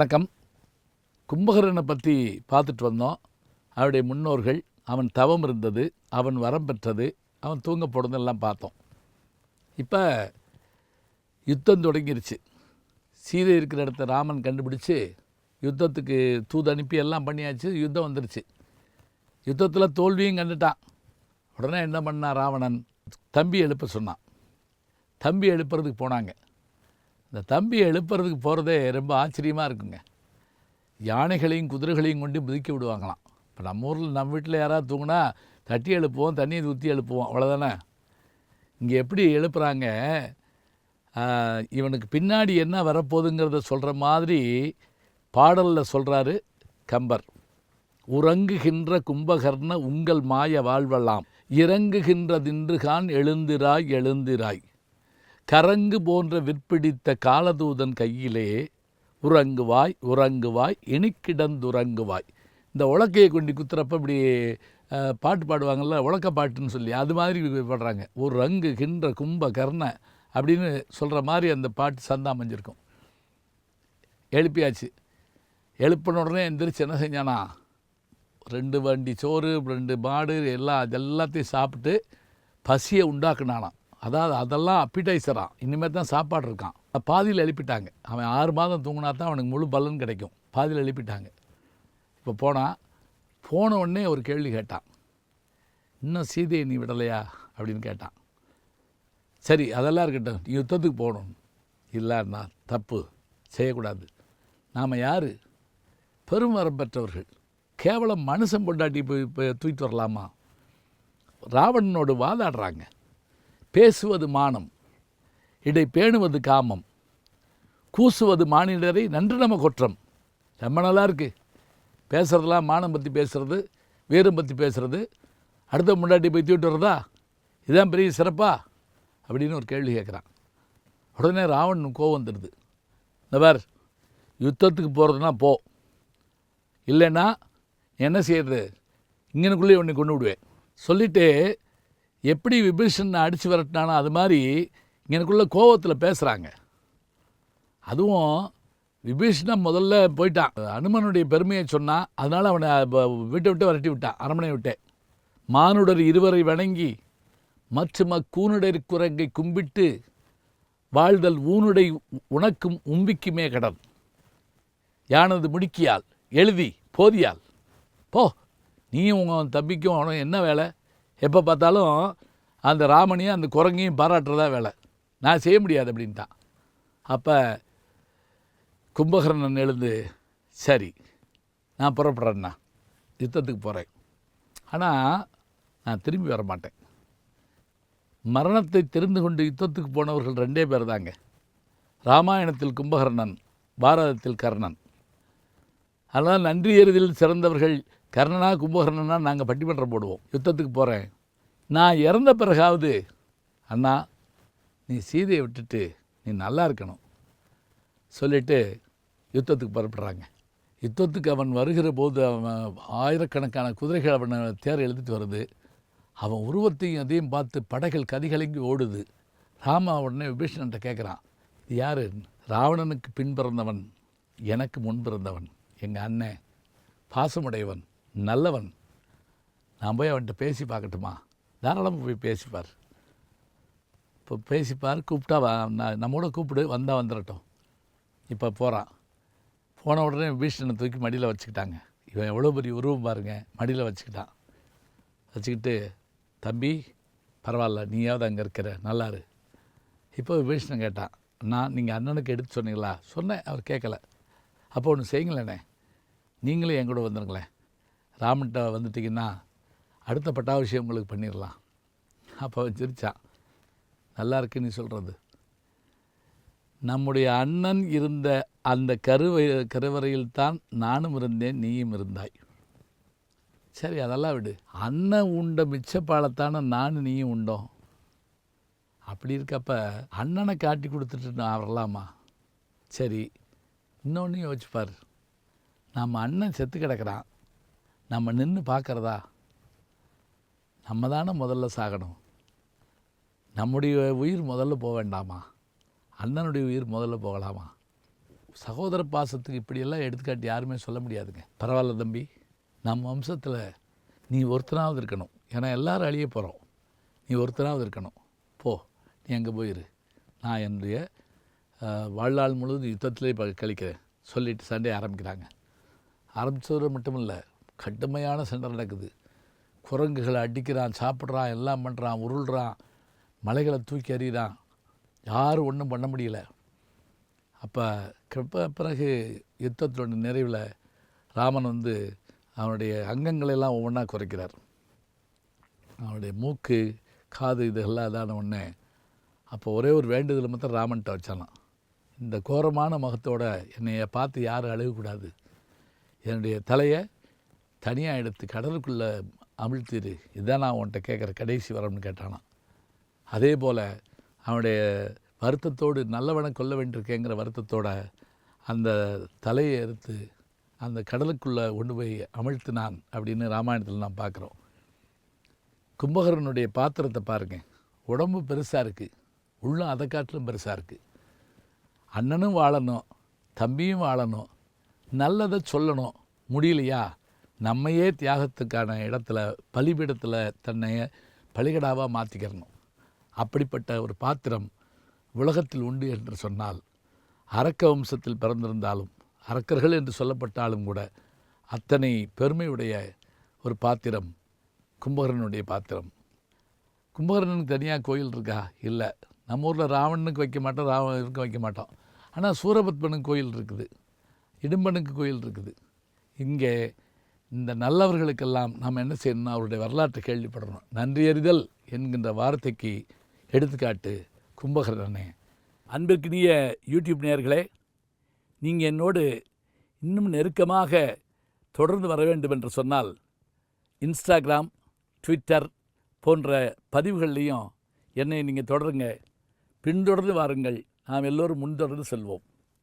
வணக்கம். கும்பகரனை பற்றி பார்த்துட்டு வந்தோம். அவருடைய முன்னோர்கள் அவன் தவம் இருந்தது அவன் வரம் பெற்றது அவன் தூங்க போடுறதெல்லாம் பார்த்தோம். இப்போ யுத்தம் தொடங்கிருச்சு. சீதை இருக்கிற இடத்த ராமன் கண்டுபிடிச்சு யுத்தத்துக்கு தூது அனுப்பி எல்லாம் பண்ணியாச்சு யுத்தம் வந்துருச்சு. யுத்தத்தில் தோல்வியும் கண்டுட்டான். உடனே என்ன பண்ணான் ராவணன்? தம்பி எழுப்ப சொன்னான். தம்பி எழுப்புறதுக்கு போனாங்க. இந்த தம்பி எழுப்புறதுக்கு போகிறதே ரொம்ப ஆச்சரியமாக இருக்குங்க. யானைகளையும் குதிரைகளையும் கொண்டு மிதிக்க விடுவாங்களாம். இப்போ நம்ம ஊரில் நம்ம வீட்டில் யாராவது தூங்கினா தட்டி எழுப்புவோம் தண்ணியை ஊற்றி எழுப்புவோம் அவ்வளோதானே இங்கே எப்படி எழுப்புறாங்க? இவனுக்கு பின்னாடி என்ன வரப்போகுதுங்கிறத சொல்கிற மாதிரி பாடலில் சொல்கிறாரு கம்பர். உறங்குகின்ற கும்பகர்ண உங்கள் மாய வாழ்வெல்லாம் இறங்குகின்றதின்றுகான் எழுந்திராய் எழுந்திராய். கரங்கு போன்ற விற்பிடித்த காலதூதன் கையிலே உறங்குவாய் உறங்குவாய் இனிக்கிடந்துறங்குவாய். இந்த உலக்கையை கொண்டு குத்துறப்ப இப்படி பாட்டு பாடுவாங்கள்ல உலக்க பாட்டுன்னு சொல்லி அது மாதிரி பாடுறாங்க. ஒரு ரங்கு கின்ற கும்ப கர்ண அப்படின்னு சொல்கிற மாதிரி அந்த பாட்டு சந்தா அமைஞ்சிருக்கும் எழுப்பியாச்சு. எழுப்பின உடனே எந்திரிச்சு என்ன செஞ்சானா? ரெண்டு வண்டி சோறு ரெண்டு மாடு எல்லாம் அது எல்லாத்தையும் சாப்பிட்டு பசியை உண்டாக்குனானாம். அதாவது அதெல்லாம் அப்பிடைசரான் இனிமேல் தான் சாப்பாடு இருக்கான் பாதியில் எழுப்பிட்டாங்க. அவன் ஆறு மாதம் தூங்கினா தான் அவனுக்கு முழு பலன் கிடைக்கும். பாதியில் எழுப்பிட்டாங்க. இப்போ போனால் போன உடனே ஒரு கேள்வி கேட்டான். இன்னும் சீதையை நீ விடலையா? அப்படின்னு கேட்டான். சரி அதெல்லாம் இருக்கட்டும். நீ யுத்தத்துக்கு போகணும். இல்லைன்னா தப்பு. செய்யக்கூடாது. நாம் யார்? பெருமரம் பெற்றவர்கள். கேவலம் மனுஷன் பொண்டாட்டி போய் போய் தூக்கிட்டு வரலாமா? ராவணனோடு வாதாடுறாங்க. பேசுவது மானம் இடை பேணுவது காமம் கூசுவது மானிடரை நன்று நம்ம குற்றம். ரொம்ப நல்லா இருக்குது பேசுகிறதெல்லாம் மானம் பற்றி பேசுகிறது வீரம் பற்றி பேசுகிறது அடுத்த முன்னாடி போய் தூக்கிட்டு வர்றதா இதான் பெரிய சிறப்பா? அப்படின்னு ஒரு கேள்வி கேட்குறான். உடனே ராவணன் கோவம் வந்துடுது. இந்த பார் யுத்தத்துக்கு போகிறதுனா போ. இல்லைன்னா என்ன செய்யறது? இங்கனுக்குள்ளேயே உன்னை கொண்டு விடுவேன் சொல்லிட்டு எப்படி விபீஷனை அடித்து விரட்டினானோ அது மாதிரி எனக்குள்ள கோவத்தில் பேசுகிறாங்க அதுவும் விபீஷணன் முதல்ல போயிட்டான். அனுமனுடைய பெருமையை சொன்னான் அதனால் அவனை வீட்டை விட்டு விரட்டி விட்டான் அரண்மனை விட்டே. மானுடர் இருவரை வணங்கி மற்றும் அக்கூனுடர் குரங்கை கும்பிட்டு வாழ்தல் ஊனுடை உனக்கும் உம்பிக்குமே கடன். யானது முடிக்கியால் எழுதி போதியால். போ நீயும் உங்கள் தம்பிக்கும் அவனும் என்ன வேலை? எப்போ பார்த்தாலும் அந்த ராமனையும் அந்த குரங்கையும் பாராட்டுறதா வேலை. நான் செய்ய முடியாது அப்படின்ட்டான் அப்போ கும்பகர்ணன் எழுந்து சரி நான் புறப்படுறேன்னா யுத்தத்துக்கு போகிறேன் ஆனால் நான் திரும்பி வர மாட்டேன். மரணத்தை தெரிந்து கொண்டு யுத்தத்துக்கு போனவர்கள் ரெண்டே பேர் தாங்க. ராமாயணத்தில் கும்பகர்ணன் பாரதத்தில் கர்ணன். அதனால் நன்றி எறிதலில் சிறந்தவர்கள் கர்ணனா கும்பகர்ணனா நாங்கள் பட்டிமன்றம் போடுவோம். யுத்தத்துக்கு போகிறேன் நான் இறந்த பிறகாவது அண்ணா நீ சீதையை விட்டுட்டு நீ நல்லா இருக்கணும். சொல்லிட்டு யுத்தத்துக்கு புறப்படுறாங்க. யுத்தத்துக்கு அவன் வருகிற போது அவன் ஆயிரக்கணக்கான குதிரைகள் அவனை தேர் எழுதிட்டு வருது. அவன் உருவத்தையும் அதையும் பார்த்து படைகள் கதிகலங்கி ஓடுது. ராமா உடனே விபீஷணன்ட்ட கேட்குறான் இது யார்? ராவணனுக்கு பின் பிறந்தவன் எனக்கு முன் பிறந்தவன் எங்கள் அண்ணன் பாசமுடையவன் நல்லவன். நான் போய் அவன்கிட்ட பேசி பார்க்கட்டுமா? தாராளமாக போய் பேசிப்பார். இப்போ பேசிப்பார் கூப்பிட்டா வா நான் நம்மோட கூப்பிடு வந்தால் வந்துடட்டும் இப்போ போகிறான் போன உடனே விபீஷணனை தூக்கி மடியில் வச்சுக்கிட்டாங்க. இவன் எவ்வளோ பெரிய உருவம் பாருங்க மடியில் வச்சுக்கிட்டான். வச்சுக்கிட்டு தம்பி பரவாயில்ல நீயாவது அங்கே இருக்கிற நல்லாரு. இப்போ விபீஷணன் கேட்டான் நான் நீங்கள் அண்ணனுக்கு எடுத்து சொன்னீங்களா? சொன்னேன் அவர் கேட்கல. அப்போ ஒன்று செய்யுங்களேண்ணே நீங்களும் என் கூட வந்துருங்களேன். ராமன்ட்ட வந்துட்டிங்கன்னா அடுத்த பட்டாபிஷேகம் உங்களுக்கு பண்ணிடலாம். அப்போ சிரித்தான் நல்லா இருக்கு நீ சொல்கிறது நம்முடைய அண்ணன் இருந்த அந்த கருவை கருவறையில் தான் நானும் இருந்தேன் நீயும் இருந்தாய். சரி அதெல்லாம் விடு. அண்ணன் உண்ட மிச்சப்பாலத்தான நானும் நீயும் உண்டோம். அப்படி இருக்கப்ப அண்ணனை காட்டி கொடுத்துட்டு நான் வரலாமா? சரி. இன்னொன்று யோசிச்சுப்பார் நம்ம அண்ணன் செத்து கிடக்கிறான். நம்ம நின்று பார்க்குறதா? நம்ம தானே முதல்ல சாகணும். நம்முடைய உயிர் முதல்ல போக வேண்டாமா? அண்ணனுடைய உயிர் முதல்ல போகலாமா? சகோதர பாசத்துக்கு இப்படியெல்லாம் எடுத்துக்காட்டி யாருமே சொல்ல முடியாதுங்க. பரவாயில்ல தம்பி. நம்ம வம்சத்தில் நீ ஒருத்தனாவது இருக்கணும். ஏன்னா எல்லோரும் அழிய போகிறோம் நீ ஒருத்தனாவது இருக்கணும். போ நீ அங்கே போயிரு நான் என்னுடைய வாழ்நாள் முழுவதும் யுத்தத்திலே கழிக்கிறேன். சொல்லிட்டு சண்டே ஆரம்பிக்கிறாங்க. ஆரம்பித்தது மட்டும் இல்லை கடுமையான சண்டை நடக்குது. குரங்குகளை அடிக்கிறான் சாப்பிட்றான் எல்லாம் பண்ணுறான் உருள்றான் மலைகளை தூக்கி எறிகிறான். யாரும் ஒன்றும் பண்ண முடியல. அப்போ கிருப்ப பிறகு யுத்தத்தோட நிறைவில் ராமன் வந்து அவனுடைய அங்கங்களை எல்லாம் ஒவ்வொன்றா குறைக்கிறார். அவனுடைய மூக்கு காது இதெல்லாம் இதான உடனே அப்போ ஒரே ஒரு வேண்டுதல் மட்டும் ராமன்ட்ட வச்சானாம் இந்த கோரமான முகத்தோட என்னைய பார்த்து யாரும் அழுகக்கூடாது. என்னுடைய தலையை தனியாக எடுத்து கடலுக்குள்ளே அமிழ்த்திரு. இதான் நான் உன்கிட்ட கேட்குற கடைசி வரம்னு கேட்டானாம் அதே போல் அவனுடைய வருத்தத்தோடு நல்லவனை கொல்ல வேண்டியிருக்கேங்கிற வருத்தத்தோட அந்த தலையை எடுத்து அந்த கடலுக்குள்ளே கொண்டு போய் அமிழ்த்தினான் அப்படின்னு ராமாயணத்தில் நாம் பார்க்குறோம். கும்பகரனுடைய பாத்திரத்தை பாருங்க. உடம்பு பெருசாக இருக்குது உள்ளும் அதை காட்டிலும் பெருசாக இருக்குது அண்ணனும் வாழணும் தம்பியும் வாழணும். நல்லதை சொல்லணும். முடியலையா? நம்மையே தியாகத்துக்கான இடத்துல பலிபீடத்தில் தன்னை பலிகடாவாக மாற்றிக்கிறணும் அப்படிப்பட்ட ஒரு பாத்திரம் உலகத்தில் உண்டு என்று சொன்னால் அரக்க வம்சத்தில் பிறந்திருந்தாலும் அரக்கர்கள் என்று சொல்லப்பட்டாலும் கூட அத்தனை பெருமையுடைய ஒரு பாத்திரம் கும்பகரனுடைய பாத்திரம். கும்பகரனுக்கு தனியாக கோயில் இருக்கா? இல்லை. நம்ம ஊரில் ராவணனுக்கு வைக்க மாட்டோம் ராவணனுக்கு வைக்க மாட்டோம். ஆனால் சூரபத்மனுக்கு கோயில் இருக்குது. இடும்பனுக்கு கோயில் இருக்குது. இங்கே இந்த நல்லவர்களுக்கெல்லாம் நாம் என்ன செய்யணும்னா அவருடைய வரலாற்றை கேள்விப்படணும். நன்றியறிதல் என்கின்ற வார்த்தைக்கு எடுத்துக்காட்டு கும்பகரணே அன்பிற்கினிய யூடியூப் நேயர்களே நீங்கள் என்னோடு இன்னும் நெருக்கமாக தொடர்ந்து வர வேண்டும் என்று சொன்னால் இன்ஸ்டாகிராம் ட்விட்டர் போன்ற பதிவுகள்லையும் என்னை நீங்கள் தொடருங்க. பின்தொடர்ந்து வாருங்கள். நாம் எல்லோரும் முன்தொடர்ந்து செல்வோம்.